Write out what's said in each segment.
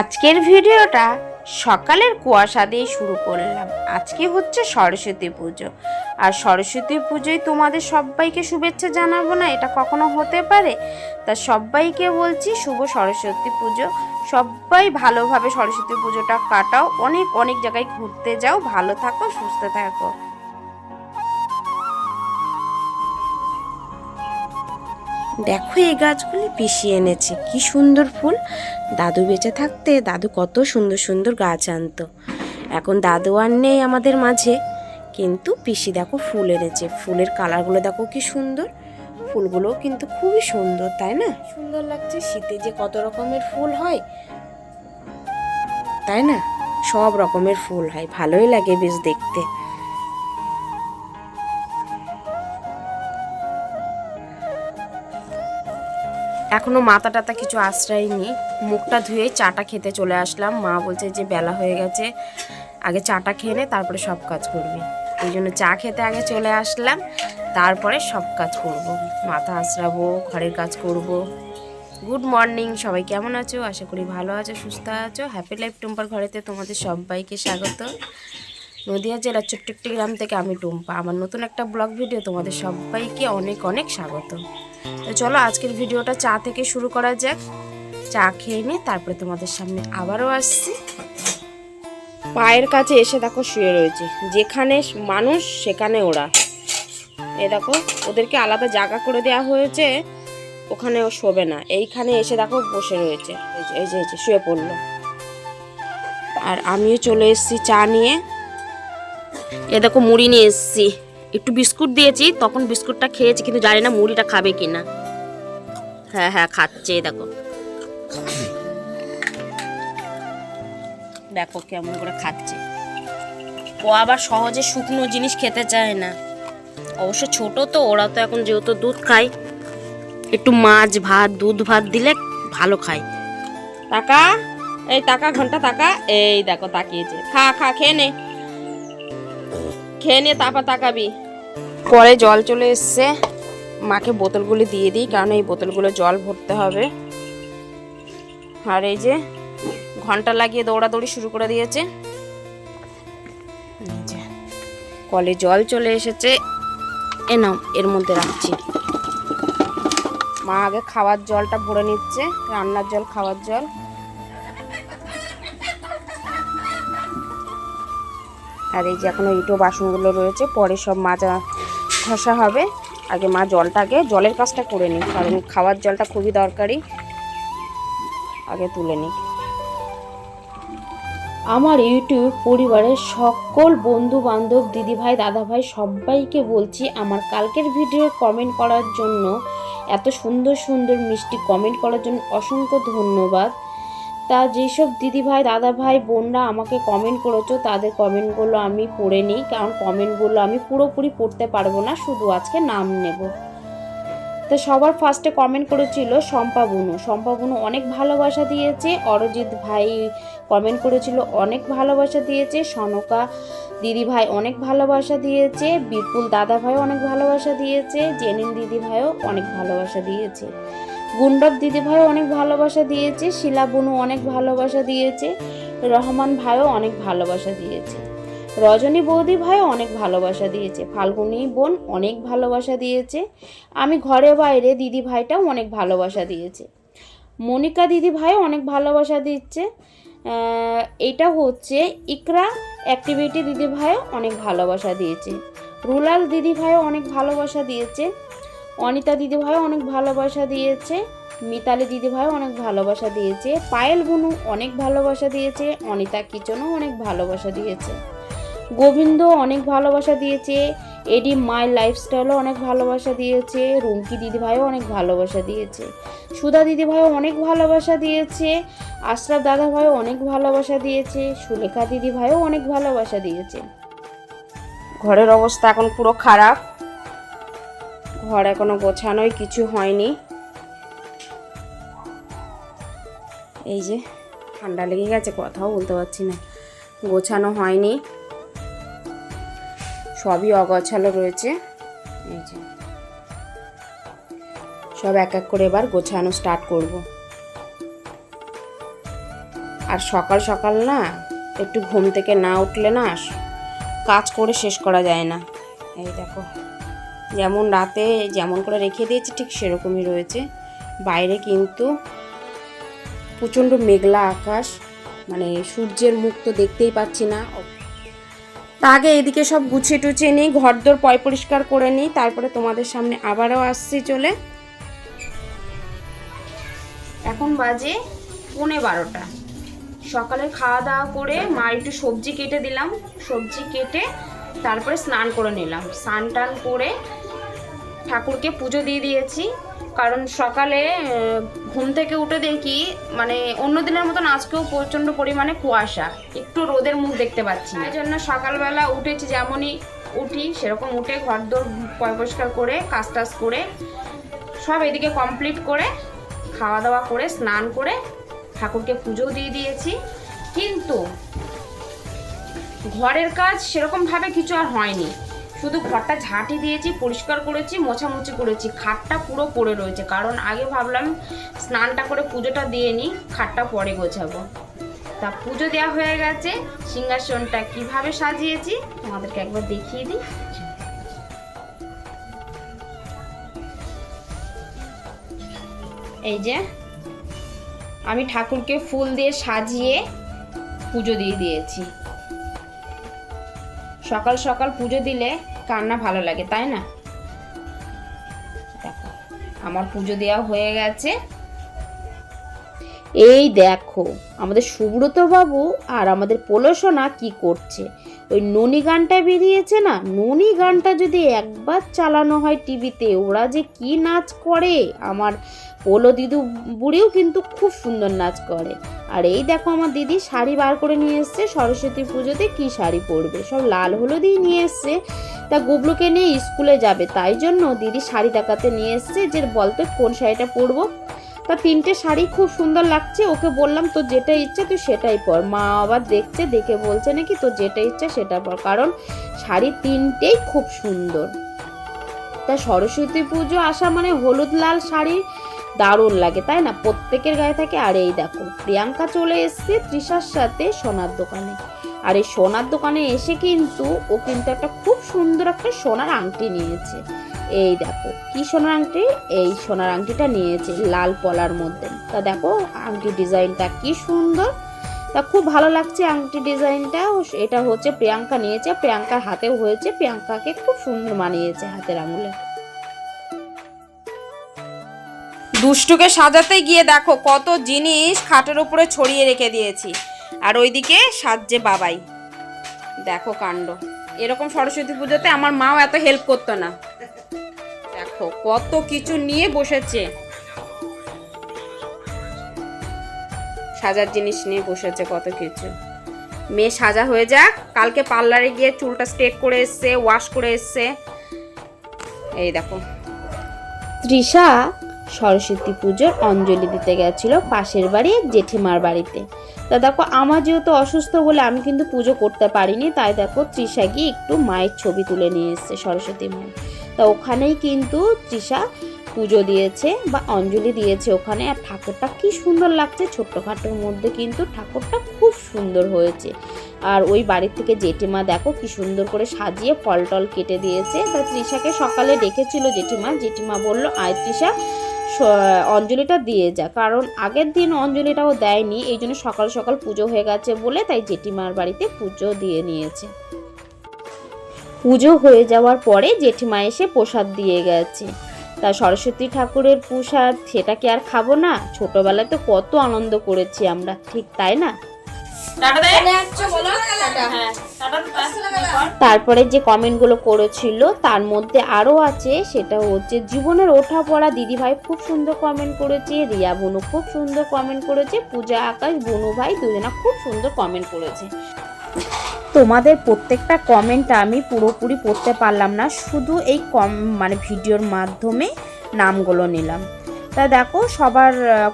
আজকের ভিডিওটা সকালের কুয়াশা দিয়ে শুরু করলাম। আজকে হচ্ছে সরস্বতী পুজো। আর সরস্বতী পুজোয় তোমাদের সবাইকে শুভেচ্ছা জানাব না, এটা কখনো হতে পারে? তা সবাইকে বলছি, শুভ সরস্বতী পুজো। সবাই ভালোভাবে সরস্বতী পুজোটা কাটাও। অনেক অনেক জায়গায় ঘুরতে যাও। ভালো থাকো, সুস্থ থাকো। দেখো এই গাছগুলি পিষিয়ে এনেছে। কি সুন্দর ফুল। দাদু বেঁচে থাকতে দাদু কত সুন্দর সুন্দর গাছ আনতো। এখন দাদু আর নেই আমাদের মাঝে। কিন্তু পিসি দেখো ফুল এনেছে। ফুলের কালারগুলো দেখো কি সুন্দর। ফুলগুলোও কিন্তু খুবই সুন্দর তাই না? সুন্দর লাগছে। শীতে যে কত রকমের ফুল হয়। তাই না? সব রকমের ফুল হয়। ভালোই লাগে বেশ দেখতে। এখনও মাথা টাতা কিছু আশ্রয় নি মুখটা ধুয়েই চাটা খেতে চলে আসলাম। মা বলছে যে বেলা হয়ে গেছে, আগে চাটা খেয়ে নে, তারপরে সব কাজ করবি। এই জন্য চা খেতে আগে চলে আসলাম, তারপরে সব কাজ করব। মাথা আশ্রাবো, ঘরের কাজ করব। গুড মর্নিং, সবাই কেমন আছো? আশা করি ভালো আছো, সুস্থ আছো। হ্যাপি লাইফ টুম্পার ঘরেতে তোমাদের সবাইকে স্বাগত। নদিয়া জেলার ছোট্ট একটি গ্রাম থেকে আমি টুম্পা। আমার নতুন একটা ব্লগ ভিডিও তোমাদের সবাইকে অনেক অনেক স্বাগত। তো চলো আজকের ভিডিওটা চা থেকে শুরু করা যাক। চা খেয়ে নিয়ে তারপরে তোমাদের সামনে আবারও আসছি। পায়ের কাছে এসে দেখো শুয়ে রয়েছে। যেখানে মানুষ, সেখানে ওরা। এ দেখো, ওদেরকে আলাদা জায়গা করে দেওয়া হয়েছে। ওখানে ও শোবে না। এইখানে এসে দেখো বসে রয়েছে। এই যে এই যে, শুয়ে পড়ল। আর আমিও চলে এসেছি চা নিয়ে। এ দেখো, মুড়ি নিয়ে এসেছি। একটু বিস্কুট দিয়েছি, তখন বিস্কুটটা খেয়েছি, কিন্তু জানি না মুড়িটা খাবে কিনা। হ্যাঁ হ্যাঁ খাচ্ছে, দেখো। দেখো কেমন করে খাচ্ছে। ও আবার সহজে শুকনো জিনিস খেতে চায় না। অবশ্য ছোট তো, ওরা তো এখন যেহেতু দুধ খায়, একটু মাছ ভাত, দুধ ভাত দিলে ভালো খায়। টাকা, এই টাকা, ঘণ্টা টাকা, এই দেখো তাকিয়েছে। খা খা, খেয়ে নে। খেয়ে নে, তারপর তাকাবি। পরে জল চলে এসছে। মাকে বোতলগুলি দিয়ে দিই, কারণ এই বোতলগুলো জল ভরতে হবে। আর এই যে ঘণ্টা লাগিয়ে দৌড়াদৌড়ি শুরু করে দিয়েছে। কলে জল চলে এসেছে। এ নাও, এর মধ্যে রাখছি। মা আগে খাওয়ার জলটা ভরে নিচ্ছে, রান্নার জল, খাওয়ার জল। আর এই যে এখন ইটো বাসনগুলো রয়েছে, পরে সব মাজা ঘষা হবে। আগে মা জলটাকে জলের কাজটা করে নিই কারণ খাওয়ার জলটা খুবই দরকারি। আগে তুলে নিই আমার ইউটিউব পরিবারের সকল বন্ধু বান্ধব দিদিভাই, দাদাভাই, সবাইকে বলছি, আমার কালকের ভিডিও কমেন্ট করার জন্য, এত সুন্দর সুন্দর মিষ্টি কমেন্ট করার জন্য অসংখ্য ধন্যবাদ। তা যেসব দিদিভাই, দাদাভাই, বোনরা আমাকে কমেন্ট করেছ, তাদের কমেন্টগুলো আমি পড়ে নিই, কারণ কমেন্টগুলো আমি পুরোপুরি পড়তে পারব না, শুধু আজকে নাম নেব। তো সবার ফার্স্টে কমেন্ট করেছিল শম্পা বুনু। শম্পা বুনু অনেক ভালোবাসা দিয়েছে, অরজিৎ ভাই কমেন্ট করেছিল অনেক ভালোবাসা দিয়েছে, সনকা দিদি ভাই অনেক ভালোবাসা দিয়েছে, বিপুল দাদা ভাইও অনেক ভালোবাসা দিয়েছে, জেনিন দিদি ভাইও অনেক ভালোবাসা দিয়েছে। গুন্ডব দিদি ভাইও অনেক ভালোবাসা দিয়েছে, শিলা বুনু অনেক ভালোবাসা দিয়েছে, রহমান ভাইও অনেক ভালোবাসা দিয়েছে, রজনী বৌদি ভাইও অনেক ভালোবাসা দিয়েছে, ফাল্গুনি বোন অনেক ভালোবাসা দিয়েছে, আমি ঘরে বাইরে দিদি ভাইটাও অনেক ভালোবাসা দিয়েছে, মনিকা দিদি ভাইও অনেক ভালোবাসা দিচ্ছে এটা হচ্ছে ইকরা অ্যাক্টিভিটি দিদি ভাইও অনেক ভালোবাসা দিয়েছে, রুলাল দিদি ভাইও অনেক ভালোবাসা দিয়েছে অনিতা দিদি ভাইও অনেক ভালোবাসা দিয়েছে মিতালি দিদি ভাইও অনেক ভালোবাসা দিয়েছে পায়েল বুনু অনেক ভালোবাসা দিয়েছে অনিতা কিচনও অনেক ভালোবাসা দিয়েছে গোবিন্দ অনেক ভালোবাসা দিয়েছে এডি মাই লাইফস্টাইলও অনেক ভালোবাসা দিয়েছে রুমকি দিদিভাইও অনেক ভালোবাসা দিয়েছে সুধা দিদিভাইও অনেক ভালোবাসা দিয়েছে আশরাফ দাদা ভাইও অনেক ভালোবাসা দিয়েছে সুলেখা দিদি ভাইও অনেক ভালোবাসা দিয়েছে ঘরের অবস্থা এখন পুরো খারাপ ঘর এখনও গোছানোই কিছু হয়নি। এই যে, ঠান্ডা লেগে গেছে, কথাও বলতে পারছি না। গোছানো হয়নি। সবই অগোছালো রয়েছে। এই যে, সব এক এক করে এবার গোছানো স্টার্ট করব। আর সকাল সকাল না, একটু ঘুম থেকে না উঠলে না, কাজ করে শেষ করা যায় না। এই দেখো। যেমন রাতে যেমন করে রেখে দিয়েছি, ঠিক সেরকমই রয়েছে। বাইরে কিন্তু প্রচণ্ড মেঘলা আকাশ মানে সূর্যের মুখ তো দেখতেই পাচ্ছি না। তা আগে এদিকে সব গুছিয়ে টুছিয়ে নিই, ঘরদোর পয় পরিষ্কার করে নিই, তারপরে তোমাদের সামনে আবারও আসছি চলে। এখন বাজে পৌনে বারোটা। সকালে খাওয়া দাওয়া করে মা একটু সবজি কেটে দিলাম, সবজি কেটে তারপরে স্নান করে নিলাম। স্নান টান করে ঠাকুরকে পুজো দিয়ে দিয়েছি। কারণ সকালে ঘুম থেকে উঠে দেখি মানে অন্য দিনের মতন আজকেও প্রচণ্ড পরিমাণে কুয়াশা। একটু রোদের মুখ দেখতে পাচ্ছি এই জন্য সকালবেলা উঠেছি, যেমনই উঠি, সেরকম উঠে ঘর দোর পরিষ্কার করে কাজ টাজ করে, সব এদিকে কমপ্লিট করে খাওয়া দাওয়া করে, স্নান করে, ঠাকুরকে পুজো দিয়ে দিয়েছি। কিন্তু, ঘরের কাজ সেরকমভাবে কিছু আর হয়নি। শুধু ঘরটা ঝাঁটি দিয়েছি, পরিষ্কার করেছি, মোছামুছি করেছি। খাটটা পুরো পড়ে রয়েছে। কারণ আগে ভাবলাম স্নানটা করে পুজোটা দিয়ে নিই, খাটটা পরে গোছাবো। তা পুজো দেওয়া হয়ে গেছে। সিংহাসনটা কীভাবে সাজিয়েছি, তোমাদেরকে একবার দেখিয়ে দিই। এই যে, আমি ঠাকুরকে ফুল দিয়ে সাজিয়ে পুজো দিয়ে দিয়েছি। সকাল সকাল পুজো দিলে কান্না ভালো লাগে, তাই না? দেখো, আমার পুজো দেওয়া হয়ে গেছে। এই দেখো, আমাদের সুব্রত বাবু আর আমাদের পোলসোনা কি করছে? ওই ননি গানটা বেরিয়েছে না? ননি গানটা যদি একবার চালানো হয় টিভিতে, ওরা যে কি নাচ করে? আমার পোলো দিদু বুড়িও কিন্তু খুব সুন্দর নাচ করে। আর এই দেখো আমার দিদি শাড়ি বার করে নিয়ে এসছে, সরস্বতী পুজোতে কি শাড়ি পরবে? সব লাল হলুদই নিয়ে এসছে। তা গুবলুকে নিয়ে স্কুলে যাবে, তাই জন্য দিদি শাড়ি দেখাতে নিয়ে এসছে যে বলতে কোন শাড়িটা পরবো। তা তিনটে শাড়ি খুব সুন্দর লাগছে, ওকে বললাম তোর যেটা ইচ্ছা তুই সেটাই পর। মা আবার দেখছে, দেখে বলছে নাকি তোর যেটা ইচ্ছা সেটা পর, কারণ শাড়ি তিনটেই খুব সুন্দর। তা সরস্বতী পুজো আসা মানে হলুদ লাল শাড়ি দারুণ লাগে, তাই না? প্রত্যেকের গায়ে থাকে, আর এই দেখো, প্রিয়াঙ্কা চলে এসছে তৃষার সাথে সোনার দোকানে। আর এই সোনার দোকানে এসে কিন্তু ও কিন্তু একটা খুব সুন্দর একটা সোনার আংটি নিয়েছে। এই দেখো, কি সোনার আংটি? এই সোনার আংটিটা নিয়েছে লাল পলার মধ্যে। তা দেখো, আংটি ডিজাইনটা কি সুন্দর। তা খুব ভালো লাগছে আংটি ডিজাইনটা। এটা হচ্ছে প্রিয়াঙ্কা নিয়েছে, প্রিয়াঙ্কার হাতেও হয়েছে, প্রিয়াঙ্কাকে খুব সুন্দর মানিয়েছে হাতের আঙুলে। দুষ্টুকে সাজাতে গিয়ে দেখো কত জিনিস খাটের উপরে ছড়িয়ে রেখে দিয়েছি। আর ওইদিকে সাজছে বাবাই। দেখো কাণ্ড। এরকম সরস্বতী পুজোতে আমার মাও এত হেল্প করতো না। দেখো কত কিছু নিয়ে বসেছে। সাজার জিনিস নিয়ে বসেছে কত কিছু। মেয়ে সাজা হয়ে যাক। কালকে পার্লারে গিয়ে চুলটা স্ট্রেট করে এসছে ওয়াশ করে এসছে। এই দেখো। তৃষা সরস্বতী পুজোর অঞ্জলি দিতে গেছিল পাশের বাড়ি জেঠিমার বাড়িতে। তা দেখো, আমার যেহেতু অসুস্থ বলে আমি কিন্তু পুজো করতে পারিনি, তাই দেখো তৃষা গিয়ে একটু মায়ের ছবি তুলে নিয়ে এসছে সরস্বতী মায়ের। তা ওখানেই কিন্তু তৃষা পুজো দিয়েছে বা অঞ্জলি দিয়েছে ওখানে, আর ঠাকুরটা কি সুন্দর লাগছে, ছোট্টখাটোর মধ্যে কিন্তু ঠাকুরটা খুব সুন্দর হয়েছে। আর ওই বাড়ির থেকে জেঠিমা দেখো কি সুন্দর করে সাজিয়ে ফল টল কেটে দিয়েছে। তা তৃষাকে সকালে ডেকেছিল জেঠিমা জেঠিমা বলল, আয় তৃষা অঞ্জলিটা দিয়ে যা কারণ আগের দিন অঞ্জলিটাও দেয়নি, এই জন্য সকাল সকাল পুজো হয়ে গেছে বলে তাই জেঠিমার বাড়িতে পুজো দিয়ে নিয়েছে। পুজো হয়ে যাওয়ার পরে জেঠিমা এসে প্রসাদ দিয়ে গেছে। তা সরস্বতী ঠাকুরের প্রসাদ সেটাকে আর খাব না? ছোটবেলায় তো কত আনন্দ করেছি আমরা, ঠিক তাই না? তারপরে যে কমেন্টগুলো করেছিল তার মধ্যে আরও আছে সেটা হচ্ছে জীবনের ওঠা পড়া দিদিভাই খুব সুন্দর কমেন্ট করেছে রিয়া বনু খুব সুন্দর কমেন্ট করেছে পূজা আকাশ বনু ভাই দুজনা খুব সুন্দর কমেন্ট করেছে। তোমাদের প্রত্যেকটা কমেন্ট আমি পুরোপুরি পড়তে পারলাম না শুধু এই কম মানে ভিডিওর মাধ্যমে নামগুলো নিলাম। তা দেখো সবার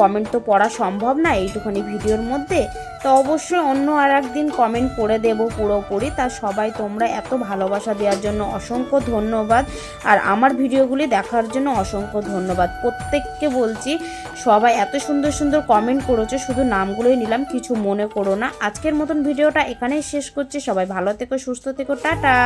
কমেন্ট তো পড়া সম্ভব না এইটুখানি ভিডিওর মধ্যে। তো অবশ্যই অন্য আর একদিন কমেন্ট করে দেব পুরোপুরি। তা সবাই তোমরা এত ভালোবাসা দেওয়ার জন্য অসংখ্য ধন্যবাদ। আর আমার ভিডিওগুলি দেখার জন্য অসংখ্য ধন্যবাদ। প্রত্যেককে বলছি, সবাই এত সুন্দর সুন্দর কমেন্ট করেছ, শুধু নামগুলোই নিলাম, কিছু মনে করো না। আজকের মতন ভিডিওটা এখানেই শেষ করছি। সবাই ভালো থেকো, সুস্থ থেকো, টাটা!